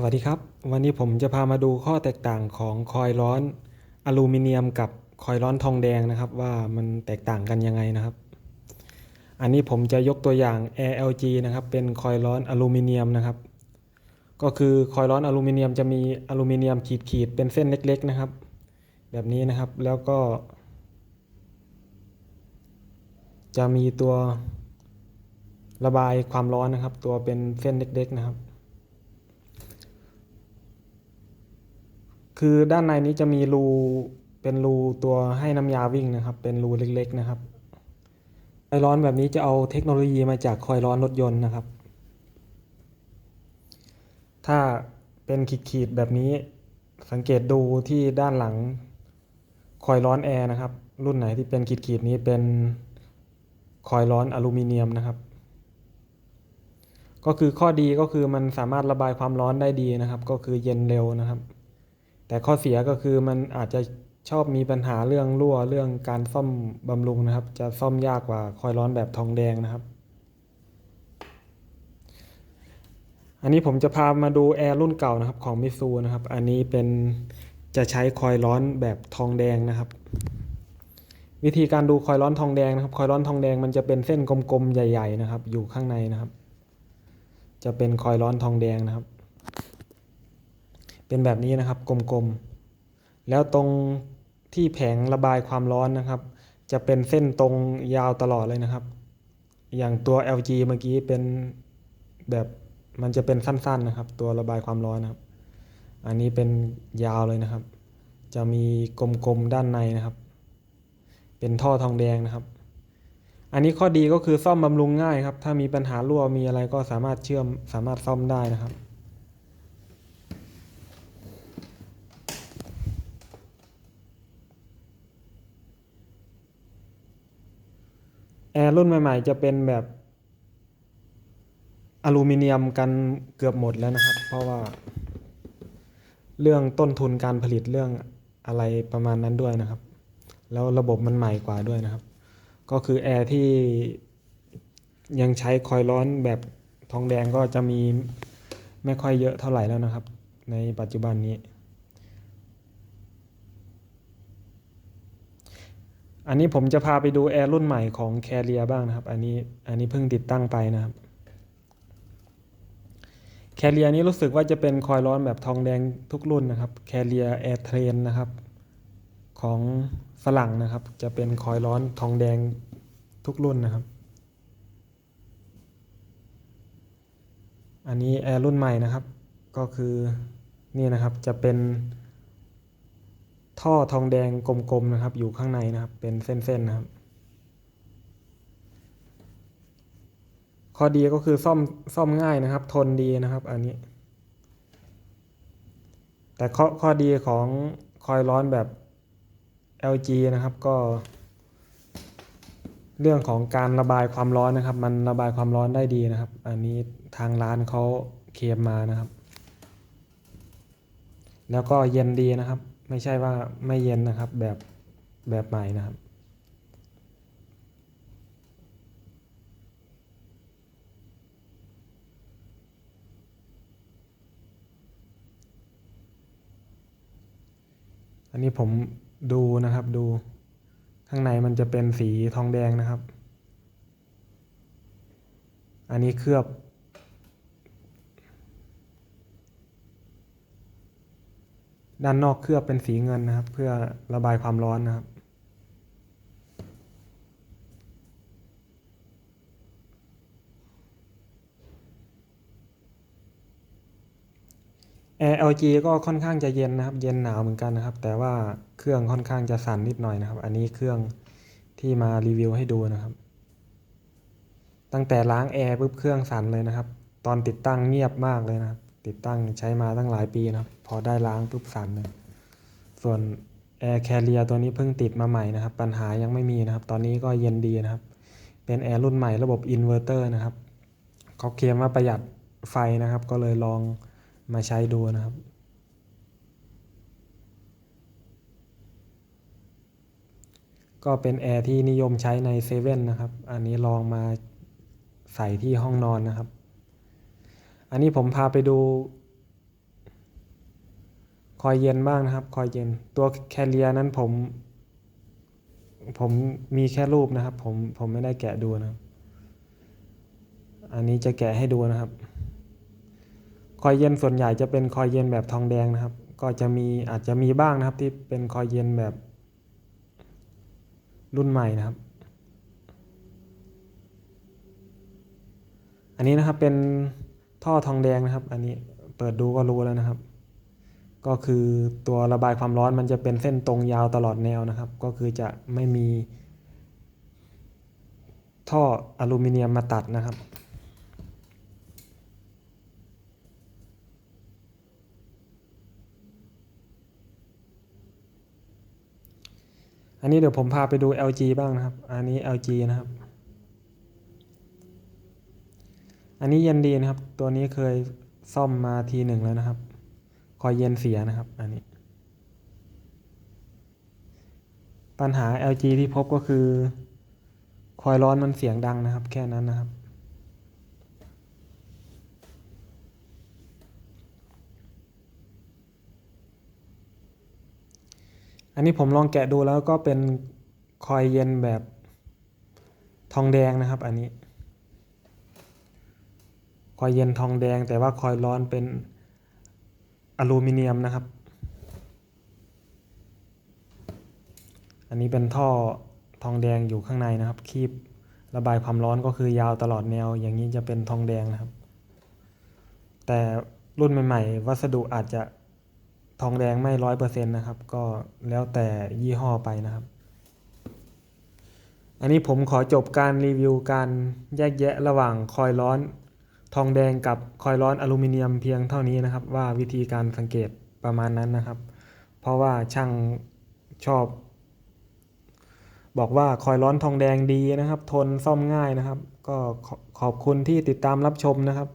สวัสดีครับ วันนี้ผมจะพามาดูข้อแตกต่างของคอยล์ร้อนอลูมิเนียมกับคอยล์ร้อนทองแดงนะครับ ว่ามันแตกต่างกันยังไงนะครับ อันนี้ผมจะยกตัวอย่าง ALG นะครับ เป็นคอยล์ร้อนอลูมิเนียมนะครับ ก็คือคอยล์ร้อนอลูมิเนียมจะมีอลูมิเนียมขีดๆเป็นเส้นเล็กๆนะครับ แบบนี้นะครับแล้วก็ จะมีตัวระบายความร้อนนะครับ ตัวเป็นเส้นเล็ก ๆ นะครับ คือด้านในนี้จะมีรูเป็นรูตัวให้น้ำยาวิ่งนะครับ เป็นรูเล็กๆนะครับคอร้อนแบบนี้จะเอาเทคโนโลยีมาจากคอยร้อนรถยนต์นะครับ ถ้าเป็นขีดๆแบบนี้สังเกตดูที่ด้านหลังคอยร้อนแอร์นะครับ รุ่นไหนที่เป็นขีดๆนี้เป็นคอยร้อนอลูมิเนียมนะครับ ก็คือข้อดีก็คือมันสามารถระบายความร้อนได้ดีนะครับ ก็คือเย็นเร็วนะครับ แต่ข้อเสียก็คือมันอาจจะชอบมีปัญหาเรื่องรั่วเรื่องการซ่อมบำรุงนะครับ จะซ่อมยากกว่าคอยร้อนแบบทองแดงนะครับ อันนี้ผมจะพามาดูแอร์รุ่นเก่านะครับของมิซูนะครับ อันนี้เป็นจะใช้คอยร้อนแบบทองแดงนะครับ วิธีการดูคอยร้อนทองแดงนะครับ คอยร้อนทองแดงมันจะเป็นเส้นกลมๆใหญ่ ๆ นะครับ อยู่ข้างในนะครับ จะเป็นคอยร้อนทองแดงนะครับ เป็นแบบนี้นะครับกลมๆ แล้วตรงที่แผงระบายความร้อนนะครับ จะเป็นเส้นตรงยาวตลอดเลยนะครับ อย่างตัว LG เมื่อกี้เป็นแบบมันจะเป็นสั้นๆนะครับ ตัวระบายความร้อนนะครับ อันนี้เป็นยาวเลยนะครับ จะมีกลมๆด้านในนะครับ เป็นท่อทองแดงนะครับ อันนี้ข้อดีก็คือซ่อมบำรุงง่ายครับ ถ้ามีปัญหารั่วมีอะไรก็สามารถเชื่อมสามารถซ่อมได้นะครับ อร์รุ่นใหม่ ๆ จะเป็นแบบอลูมิเนียมกันเกือบหมดแล้วนะครับ เพราะว่า เรื่องต้นทุนการผลิตเรื่องอะไรประมาณนั้นด้วยนะครับ แล้วระบบมันใหม่กว่าด้วยนะครับ ก็คือแอร์ที่ยังใช้คอยล์ร้อนแบบทองแดงก็จะมีไม่ค่อยเยอะเท่าไหร่แล้วนะครับ ในปัจจุบันนี้ อันนี้ผมจะพาไปดูแอร์รุ่นใหม่ของแคเรียบ้างนะครับ อันนี้อันนี้เพิ่งติดตั้งไปนะครับแคเรียนี้รู้สึกว่าจะเป็นคอยล์ร้อนแบบทองแดงทุกรุ่นนะครับแคเรียแอร์เทรนนะครับ ของฝรั่งนะครับ จะเป็นคอยล์ร้อนทองแดงทุกรุ่นนะครับ อันนี้แอร์รุ่นใหม่นะครับ ก็คือนี่นะครับจะเป็น ท่อทองแดงกลมๆนะครับ อยู่ข้างในนะครับ เป็นเส้นๆนะครับ ข้อดีก็คือซ่อมซ่อมง่ายนะครับ ทนดีนะครับ อันนี้ แต่ข้อข้อดีของคอยล์ร้อนแบบ LG นะครับก็ เรื่องของการระบายความร้อนนะครับ มันระบายความร้อนได้ดีนะครับ อันนี้ทางร้านเขาเคลมมานะครับ แล้วก็เย็นดีนะครับ ไม่ใช่ว่าไม่เย็นนะครับแบบแบบใหม่นะครับ อันนี้ผมดูนะครับดูข้างในมันจะเป็นสีทองแดงนะครับ อันนี้เคลือบ ด้านนอกเคลือบเป็นสีเงินนะครับ เพื่อระบายความร้อนนะครับ แอร์ LG ก็ค่อนข้างจะเย็นนะครับ เย็นหนาวเหมือนกันนะครับ แต่ว่าเครื่องค่อนข้างจะสั่นนิดหน่อยนะครับ อันนี้เครื่องที่มารีวิวให้ดูนะครับ ตั้งแต่ล้างแอร์ปุ๊บเครื่องสั่นเลยนะครับ ตอนติดตั้งเงียบมากเลยนะครับ ติดตั้งใช้มาตั้งหลายปีนะครับ พอได้ล้างปุ๊บสั่นเลยส่วน Air Carrier ตัวนี้เพิ่งติดมาใหม่นะครับ ปัญหายังไม่มีนะครับ ตอนนี้ก็เย็นดีนะครับ เป็นแอร์รุ่นใหม่ระบบอินเวอร์เตอร์นะครับเขาเคลมว่าประหยัดไฟนะครับ ก็เลยลองมาใช้ดูนะครับก็เป็นแอร์ที่นิยมใช้ในเซเว่นนะครับ อันนี้ลองมาใส่ที่ห้องนอนนะครับ อันนี้ผมพาไปดู คอยเย็นบ้างนะครับ คอยเย็น ตัวแคเรียนั้นผม ผมมีแค่รูปนะครับ ผมผมไม่ได้แกะดูนะครับ อันนี้จะแกะให้ดูนะครับ คอยเย็นส่วนใหญ่จะเป็นคอยเย็นแบบทองแดงนะครับ ก็จะมีอาจจะมีบ้างนะครับ ที่เป็นคอยเย็นแบบรุ่นใหม่นะครับ อันนี้นะครับเป็น ท่อทองแดงนะครับ อันนี้เปิดดูก็รู้แล้วนะครับ ก็คือตัวระบายความร้อนมันจะเป็นเส้นตรงยาวตลอดแนวนะครับ ก็คือจะไม่มี ท่ออลูมิเนียมมาตัดนะครับอันนี้เดี๋ยวผมพาไปดู LG บ้างนะครับ อันนี้ LG นะครับ อันนี้เย็นดีนะครับ ตัวนี้เคยซ่อมมาทีหนึ่งแล้วนะครับ คอยเย็นเสียนะครับ อันนี้ ปัญหา LG ที่พบก็คือ คอยร้อนมันเสียงดังนะครับ แค่นั้นนะครับอันนี้ผมลองแกะดูแล้วก็เป็นคอยเย็นแบบทองแดงนะครับ อันนี้ คอยเย็นทองแดง แต่ว่าคอยร้อนเป็นอลูมิเนียมนะครับ อันนี้เป็นท่อทองแดงอยู่ข้างในนะครับคีบระบายความร้อนก็คือยาวตลอดแนว อย่างนี้จะเป็นทองแดงนะครับ แต่รุ่นใหม่ๆ วัสดุอาจจะทองแดงไม่ร้อยเปอร์เซ็นต์นะครับ ก็แล้วแต่ยี่ห้อไปนะครับ อันนี้ผมขอจบการรีวิวการแยกแยะระหว่างคอยร้อน ทองแดงกับคอยร้อนอลูมิเนียมเพียงเท่านี้นะครับ ว่าวิธีการสังเกตประมาณนั้นนะครับ เพราะว่าช่างชอบ บอกว่าคอยร้อนทองแดงดีนะครับ ทนซ่อมง่ายนะครับ ก็ขอขอบคุณที่ติดตามรับชมนะครับ